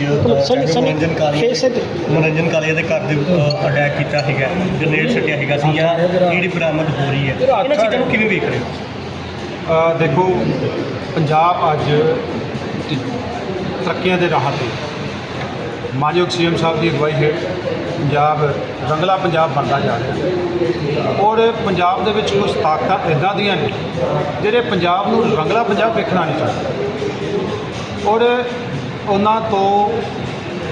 ਵਿੱਚ ਮਨੋਰੰਜਨ ਮਨੋਰੰਜਨ ਕਾਲੀਆ ਦੇ ਘਰ ਦੇ ਅਟੈਕ ਕੀਤਾ ਹੈਗਾ ਗ੍ਰਨੇਡ ਛੱਡਿਆ ਹੈਗਾ ਸੀ ਜਾਂ ਜਿਹੜੀ ਬਰਾਮਦ ਹੋ ਰਹੀ ਹੈ। ਇਹਨਾਂ ਚੀਜ਼ਾਂ ਨੂੰ ਕਿਵੇਂ ਵੇਖ ਰਹੇ ਹੋ? ਦੇਖੋ ਪੰਜਾਬ ਅੱਜ ਤਰੱਕੀਆਂ ਦੇ ਰਾਹ ਤੇ। ਮਾਨਯੋਗ ਸੀਐਮ ਸਾਹਿਬ ਦੀ ਅਗਵਾਈ ਹੇਠ ਪੰਜਾਬ ਰੰਗਲਾ ਪੰਜਾਬ ਬਣਦਾ ਜਾ ਰਿਹਾ ਹੈ। ਔਰ ਪੰਜਾਬ ਦੇ ਵਿੱਚ ਕੁਝ ਤਾਕਤਾਂ ਇਦਾਂ ਦੀਆਂ ਨੇ ਜਿਹੜੇ ਪੰਜਾਬ ਨੂੰ ਰੰਗਲਾ ਪੰਜਾਬ ਵੇਖਣਾ ਨਹੀਂ ਚਾਹੁੰਦੇ। ਔਰ ਉਹਨਾਂ ਤੋਂ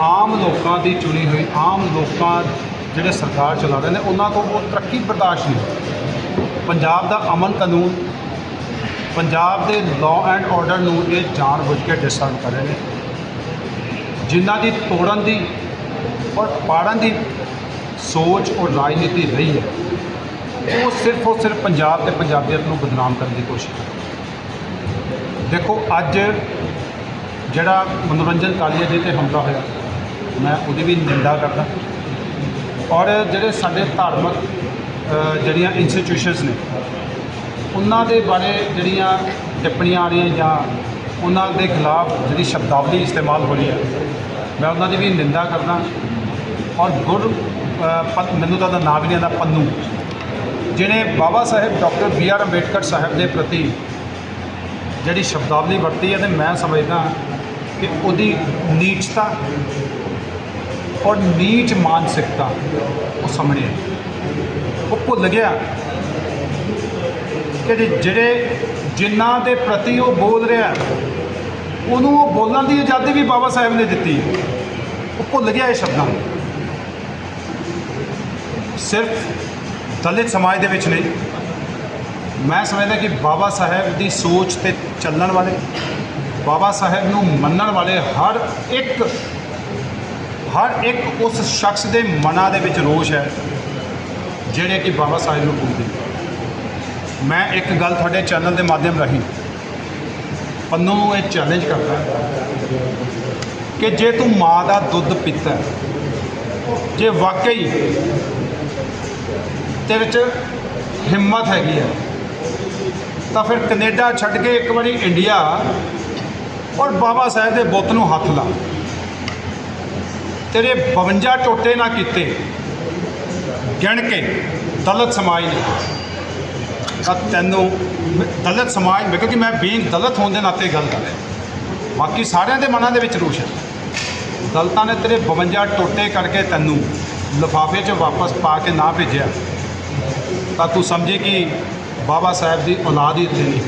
ਆਮ ਲੋਕਾਂ ਦੀ ਚੁਣੀ ਹੋਈ, ਆਮ ਲੋਕਾਂ ਜਿਹੜੇ ਸਰਕਾਰ ਚਲਾ ਰਹੇ ਨੇ, ਉਹਨਾਂ ਤੋਂ ਉਹ ਤਰੱਕੀ ਬਰਦਾਸ਼ਤ ਨਹੀਂ ਪੰਜਾਬ ਦਾ ਅਮਨ ਕਾਨੂੰਨ, ਪੰਜਾਬ ਦੇ ਲਾਅ ਐਂਡ ਆਰਡਰ ਨੂੰ ਇਹ ਜਾਣ ਬੁੱਝ ਕੇ ਡਿਸਟਰਬ ਕਰ ਰਹੇ ਨੇ। ਜਿਨ੍ਹਾਂ ਦੀ ਤੋੜਨ ਦੀ ਔਰ ਪਾੜਨ ਦੀ ਸੋਚ ਔਰ ਰਾਜਨੀਤੀ ਰਹੀ ਹੈ, ਉਹ ਸਿਰਫ ਔਰ ਸਿਰਫ ਪੰਜਾਬ ਤੇ ਪੰਜਾਬੀਅਤ ਨੂੰ ਬਦਨਾਮ ਕਰਨ ਦੀ ਕੋਸ਼ਿਸ਼ ਕਰ ਦੇਖੋ, ਅੱਜ ਜਿਹੜਾ ਮਨੋਰੰਜਨ ਕਾਲੀਆ ਜੀ ਤੇ ਹਮਲਾ ਹੋਇਆ, ਮੈਂ ਉਹਦੀ ਵੀ ਨਿੰਦਾ ਕਰਦਾ। ਔਰ ਜਿਹੜੇ ਸਾਡੇ ਧਾਰਮਿਕ ਜਿਹੜੀਆਂ ਇੰਸਟੀਟਿਊਸ਼ਨਸ ਨੇ, ਉਹਨਾਂ ਦੇ ਬਾਰੇ ਜਿਹੜੀਆਂ ਟਿੱਪਣੀਆਂ ਆ ਰਹੀਆਂ ਜਾਂ ਉਹਨਾਂ ਦੇ ਖਿਲਾਫ ਜਿਹੜੀ ਸ਼ਬਦਾਵਲੀ ਇਸਤੇਮਾਲ ਹੋ ਰਹੀ ਹੈ, ਮੈਂ ਉਹਨਾਂ ਦੀ ਵੀ ਨਿੰਦਾ ਕਰਦਾ। ਔਰ ਗੁਰ ਮੈਨੂੰ ਤਾਂ ਉਹਦਾ ਨਾਮ ਵੀ ਨਹੀਂ ਆਉਂਦਾ, ਪੰਨੂ, ਜਿਹਨੇ Baba Sahib doctor B R Ambedkar Sahib ਦੇ ਪ੍ਰਤੀ ਜਿਹੜੀ ਸ਼ਬਦਾਵਲੀ ਵਰਤੀ ਹੈ, ਤੇ ਮੈਂ ਸਮਝਦਾ ਕਿ ਉਹਦੀ ਨੀਚਤਾ ਔਰ ਨੀਚ ਮਾਨਸਿਕਤਾ ਉਹ ਸਾਹਮਣੇ ਹੈ ਉਹ ਭੁੱਲ ਗਿਆ ਕਿ ਜਿਹੜੇ ਜਿਨ੍ਹਾਂ ਦੇ ਪ੍ਰਤੀ ਉਹ ਬੋਲ ਰਿਹਾ, ਉਹਨੂੰ ਉਹ ਬੋਲਣ ਦੀ ਆਜ਼ਾਦੀ ਵੀ ਬਾਬਾ ਸਾਹਿਬ ਨੇ ਦਿੱਤੀ। ਉਹ ਭੁੱਲ ਗਿਆ ਇਹ ਸ਼ਬਦਾਂ ਨੂੰ। ਸਿਰਫ ਦਲਿਤ ਸਮਾਜ ਦੇ ਵਿੱਚ ਨਹੀਂ। ਮੈਂ ਸਮਝਦਾ ਕਿ ਬਾਬਾ ਸਾਹਿਬ ਦੀ ਸੋਚ ਤੇ ਚੱਲਣ ਵਾਲੇ ਬਾਬਾ ਸਾਹਿਬ ਨੂੰ ਮੰਨਣ ਵਾਲੇ ਹਰ ਇੱਕ ਹਰ ਇੱਕ ਉਸ ਸ਼ਖਸ ਦੇ ਮਨਾਂ ਦੇ ਵਿੱਚ ਰੋਸ਼ ਹੈ, ਜਿਹੜੇ ਕਿ ਬਾਬਾ ਸਾਹਿਬ ਨੂੰ ਭੁੱਲਦੇ ਮੈਂ ਇੱਕ ਗੱਲ ਤੁਹਾਡੇ ਚੈਨਲ ਦੇ ਮਾਧਿਅਮ ਰਾਹੀਂ ਪੰਨੂ ਨੂੰ ਇਹ ਚੈਲੰਜ ਕਰਦਾ ਕਿ ਜੇ ਤੂੰ ਮਾਂ ਦਾ ਦੁੱਧ ਪੀਤਾ ਜੇ ਵਾਕਈ ਤੇਰੇ 'ਚ ਹਿੰਮਤ ਹੈਗੀ ਹੈ, ਤਾਂ ਫਿਰ ਕੈਨੇਡਾ ਛੱਡ ਕੇ ਇੱਕ ਵਾਰੀ ਇੰਡੀਆ ਔਰ ਬਾਬਾ ਸਾਹਿਬ ਦੇ ਬੁੱਤ ਨੂੰ ਹੱਥ ਲਾ। ਤੇਰੇ 52 ਟੋਟੇ ਨਾ ਕੀਤੇ। ਗਿਣ ਕੇ ਦਲਤ ਸਮਾਜ ਨੇ। ਤਾਂ ਤੈਨੂੰ ਦਲਤ ਸਮਾਜ ਮੈਂ ਕਿਉਂਕਿ ਮੈਂ ਬੀਨ ਦਲਤ ਹੋਣ ਦੇ ਨਾਤੇ ਗੱਲ ਕਰ ਰਿਹਾ। ਬਾਕੀ ਸਾਰਿਆਂ ਦੇ ਮਨਾਂ ਦੇ ਵਿੱਚ ਰੋਸ਼ ਹੈ। ਦਲਤਾਂ ਨੇ ਤੇਰੇ 52 ਟੋਟੇ ਕਰਕੇ ਤੈਨੂੰ ਲਿਫਾਫੇ 'ਚ ਵਾਪਸ ਪਾ ਕੇ ਨਾ ਭੇਜਿਆ। ਤਾਂ ਤੂੰ ਸਮਝੇ ਕਿ ਬਾਬਾ ਸਾਹਿਬ ਦੀ ਔਲਾਦ ਹੀ ਇੱਥੇ ਨਹੀਂ